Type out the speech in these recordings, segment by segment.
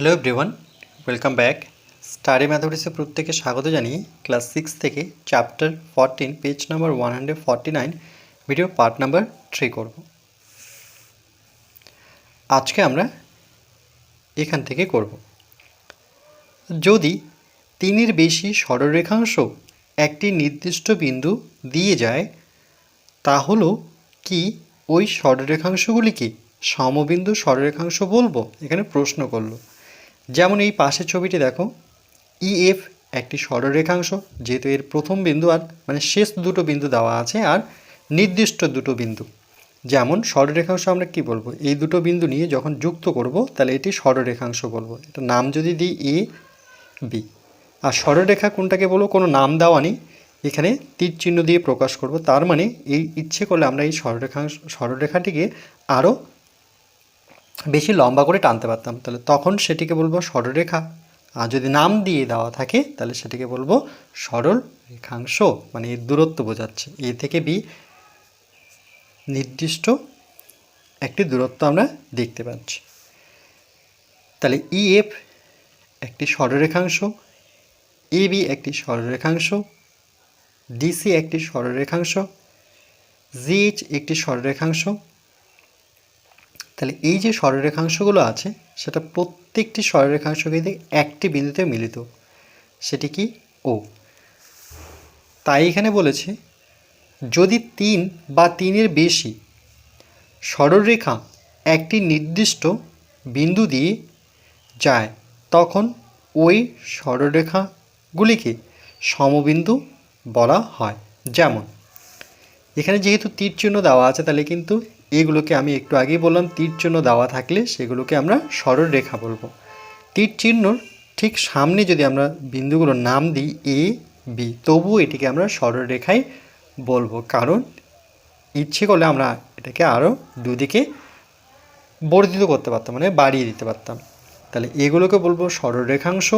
Hello everyone welcome back study ম্যাথমেটিক্সে প্রত্যেকে স্বাগত জানিয়ে ক্লাস সিক্স থেকে chapter fourteen page number one hundred forty nine video part number three করব। আজকে আমরা এখান থেকে করব। যদি তিনের বেশি সরলরেখাংশ একটি নির্দিষ্ট বিন্দু দিয়ে যায় তা হলো কি ওই সরলরেখাংশগুলিকে সমবিন্দু সরলরেখাংশ বলব? এখানে প্রশ্ন করল। যেমন এই পাশের ছবিটি দেখো ইএফ একটি সরলরেখাংশ, যেহেতু এর প্রথম বিন্দু আর মানে শেষ দুটো বিন্দু দেওয়া আছে আর নির্দিষ্ট দুটো বিন্দু। যেমন সরলরেখাংশ আমরা কি বলব? এই দুটো বিন্দু নিয়ে যখন যুক্ত করব, তাহলে এটি সরলরেখাংশ বলব। এটা নাম যদি দিই এ বি আর সরলরেখা কোনটাকে বলব? কোনো নাম দেওয়া নেই। এখানে তীর চিহ্ন দিয়ে প্রকাশ করব। তার মানে এই ইচ্ছে করলে আমরা এই সরলরেখাংশ, সরলরেখাটিকে আরও বেশি লম্বা করে টানতে পারতাম। তাহলে তখন সেটিকে বলব সরলরেখা আর যদি নাম দিয়ে দেওয়া থাকে, তাহলে সেটিকে বলব সরল রেখাংশ মানে এর দূরত্ব বোঝাচ্ছে। এ থেকে বি নির্দিষ্ট একটি দূরত্ব আমরা দেখতে পাচ্ছি। তাহলে ইএফ একটি সরলরেখাংশ এ বি একটি সরলরেখাংশ ডিসি একটি সরলরেখাংশ জিএইচ একটি সরলরেখাংশ তাহলে এই যে সরলরেখাংশগুলো আছে, সেটা প্রত্যেকটি সরলরেখাংশ কিন্তু একটি বিন্দুতে মিলিত। সেটি কি? ও। তাই এখানে বলেছে, যদি তিন বা তিনের বেশি সরলরেখা একটি নির্দিষ্ট বিন্দু দিয়ে যায়, তখন ওই সরলরেখাগুলিকে সমবিন্দু বলা হয়। যেমন, এখানে যেহেতু তীর চিহ্ন দেওয়া আছে, তাহলে কিন্তু এগুলোকে আমি একটু আগেই বললাম, তীর চিহ্ন দেওয়া থাকলে সেগুলোকে আমরা সরল রেখা বলব। তীর চিহ্নর ঠিক সামনে যদি আমরা বিন্দুগুলোর নাম দিই এ বি তবুও এটিকে আমরা সরল রেখাই বলব। কারণ ইচ্ছে করলে আমরা এটাকে আরও দুদিকে বর্ধিত করতে পারতাম মানে বাড়িয়ে দিতে পারতাম। তাহলে এগুলোকে বলব সরল রেখাংশ,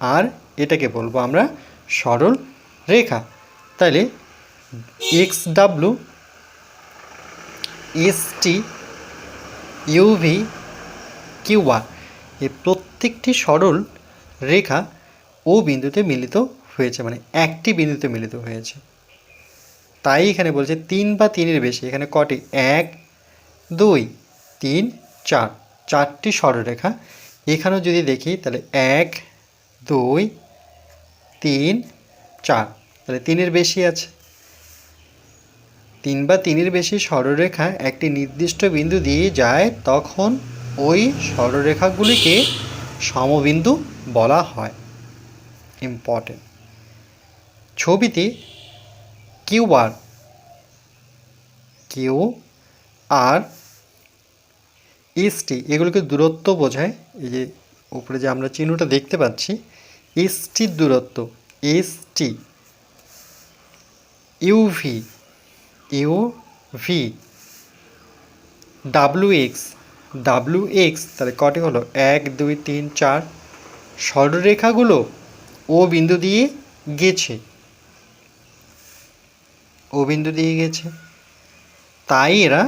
আর এটাকে বলব আমরা সরল রেখা। তাহলে X W S T U V Q R এই প্রত্যেকটি সরল রেখা ও বিন্দুতে মিলিত হয়েছে মানে একটি বিন্দুতে মিলিত হয়েছে। তাই এখানে বলছে তিন বা তিনের বেশি, এখানে কটি? এক, দুই, তিন, চার। চারটি সরলরেখা এখানেও যদি দেখি, তাহলে এক, দুই, তিন, চার। তাহলে তিনের বেশি আছে। তিন বা তিনের বেশি সরলরেখা একটি নির্দিষ্ট বিন্দু দিয়ে যায়, তখন ওই সরলরেখাগুলিকে সমবিন্দু বলা হয়। ইম্পর্টেন্ট। ছবিতে Q R Q R S T এগুলোকে দূরত্ব বোঝায়। এই যে উপরে যে আমরা চিহ্নটা দেখতে পাচ্ছি এসটির দূরত্ব S T U V U V. W X W X, তাহলে কটি হলো? এক, দুই, তিন, চার। সরলরেখাগুলো ও বিন্দু দিয়ে গেছে। ও বিন্দু দিয়ে গেছে। তাই এরা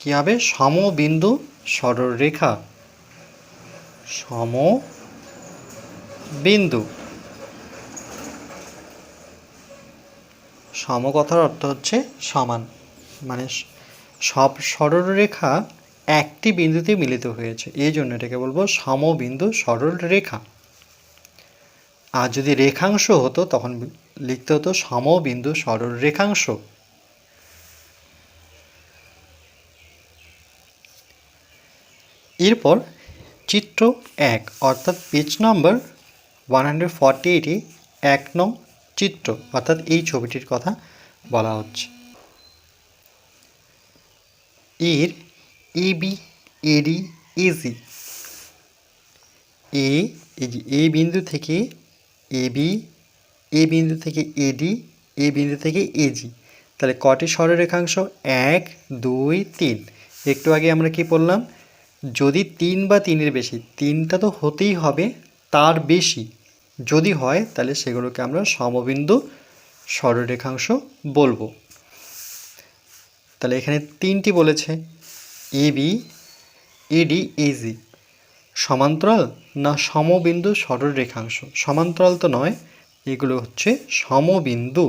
কী হবে? সমবিন্দু সরলরেখা। সম বিন্দু সম কথার অর্থ হচ্ছে সমান। মানে সব সরলরেখা একটি বিন্দুতে মিলিত হয়েছে। এই জন্য এটাকে বলব সমবিন্দু সরল রেখা আর যদি রেখাংশ হতো, তখন লিখতে হতো সমবিন্দু সরল রেখাংশ এরপর চিত্র এক, অর্থাৎ page number one hundred forty এইটে এক নং চিত্র, অর্থাৎ এই ছবিটির কথা বলা হচ্ছে। এর এ বি এডি এজি এ এই যে এ বিন্দু থেকে এ বি এ বিন্দু থেকে এডি এ বিন্দু থেকে এজি তাহলে কটি সরলরেখাংশ এক, দুই, তিন। একটু আগে আমরা কি বললাম যদি তিন বা তিনের বেশি, তিনটা তো হতেই হবে, তার বেশি। যদি হয়, তাহলে সেগুলোকে আমরা সমবিন্দু সরলরেখাংশ বলব। তাহলে এখানে তিনটি বলেছে এ বি এডি এজি সমান্তরাল না সমবিন্দু সরল রেখাংশ সমান্তরাল তো নয়, এগুলো হচ্ছে সমবিন্দু।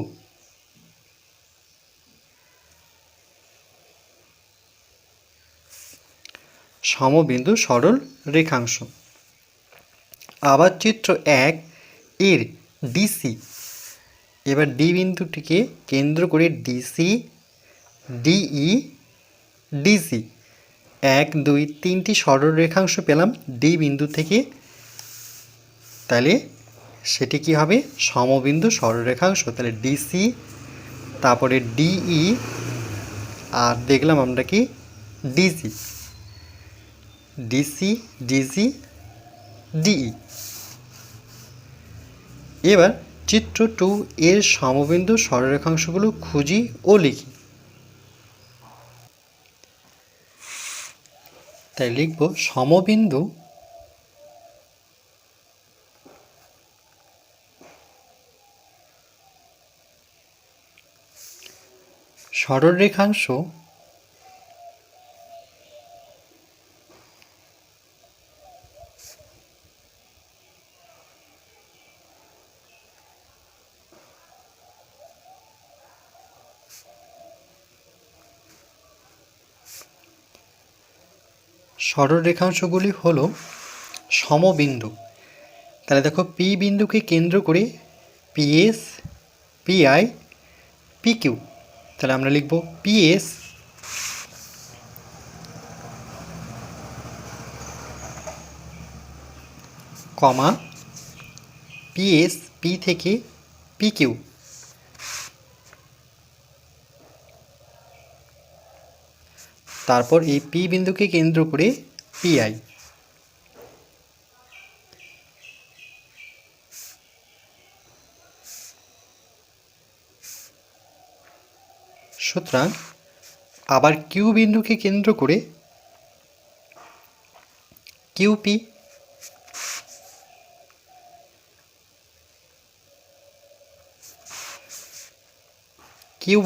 সমবিন্দু সরল রেখাংশ আবার চিত্র এক এর ডিসি। এবার ডি বিন্দুটিকে কেন্দ্র করে ডিসি, ডিই, ডিসি। এক, দুই, তিনটি সরল রেখাংশ পেলাম ডি বিন্দু থেকে। তাহলে সেটি কি হবে? সমবিন্দু সরলরেখাংশ। তাহলে ডিসি, তারপরে ডিই, আর দেখলাম আমরা কি? D C. D C D C, D E. এবার চিত্র টু এর সমবিন্দু সরলরেখাংশগুলো খুঁজি ও লিখি। তাই লিখব সমবিন্দু সরলরেখাংশ সরলরেখাংশগুলি হলো সমবিন্দু। তাহলে দেখো পি বিন্দুকে কেন্দ্র করে পিএস, পিআই, পিকিউ। তাহলে আমরা লিখব P S. Comma P S P থেকে পিকিউ। তারপর এই পি বিন্দুকে কেন্দ্র করে পিআই সুতরাং আবার কিউ বিন্দুকে কেন্দ্র করে কিউপি কিউ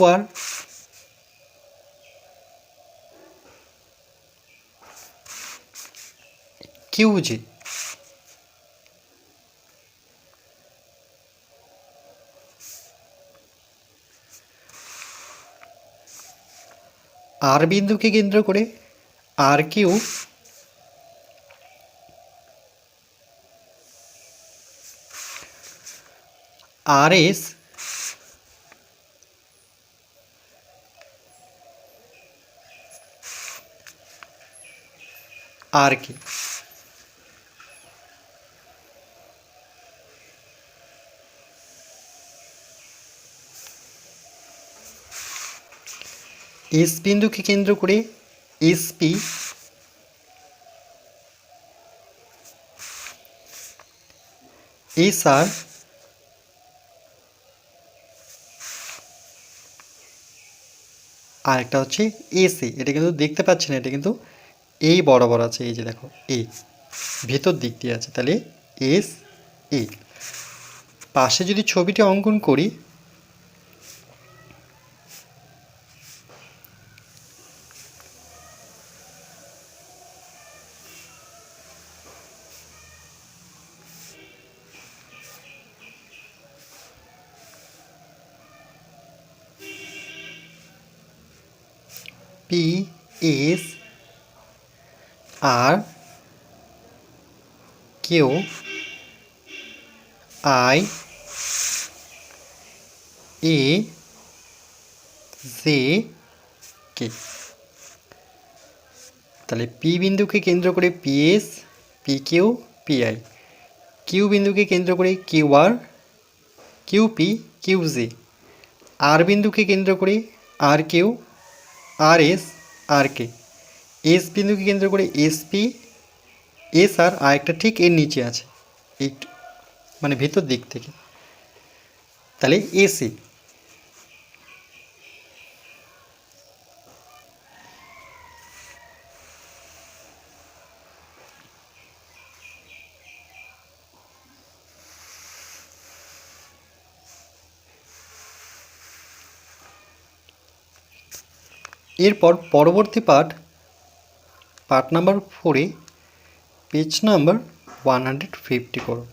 আর কিউজি আর বিন্দুকে কেন্দ্র করে আর কিউ আর এস আর কি? এস বিন্দুকে কেন্দ্র করে এসপি এস আর আর একটা হচ্ছে এসি। এটা কিন্তু দেখতে পাচ্ছি না এটা কিন্তু এই বরাবর আছে, এই যে দেখো এই ভেতর দিক দিয়ে আছে, তাহলে এস এ পাশে যদি ছবিটি অঙ্কন করি P S R Q I A J K তাহলে পি বিন্দুকে কেন্দ্র করে P S P Q P I Q বিন্দুকে কেন্দ্র করে Q R Q P Q J R বিন্দুকে কেন্দ্র করে R Q R S, R K. S বিন্দুকে কেন্দ্র করে এসপি এস আর আর একটা ঠিক এর নিচে আছে এই মানে ভেতর দিক থেকে। তাহলে এসি এরপর পরবর্তী পাঠ পার্ট নাম্বার ফোরে page number one hundred fifty করো।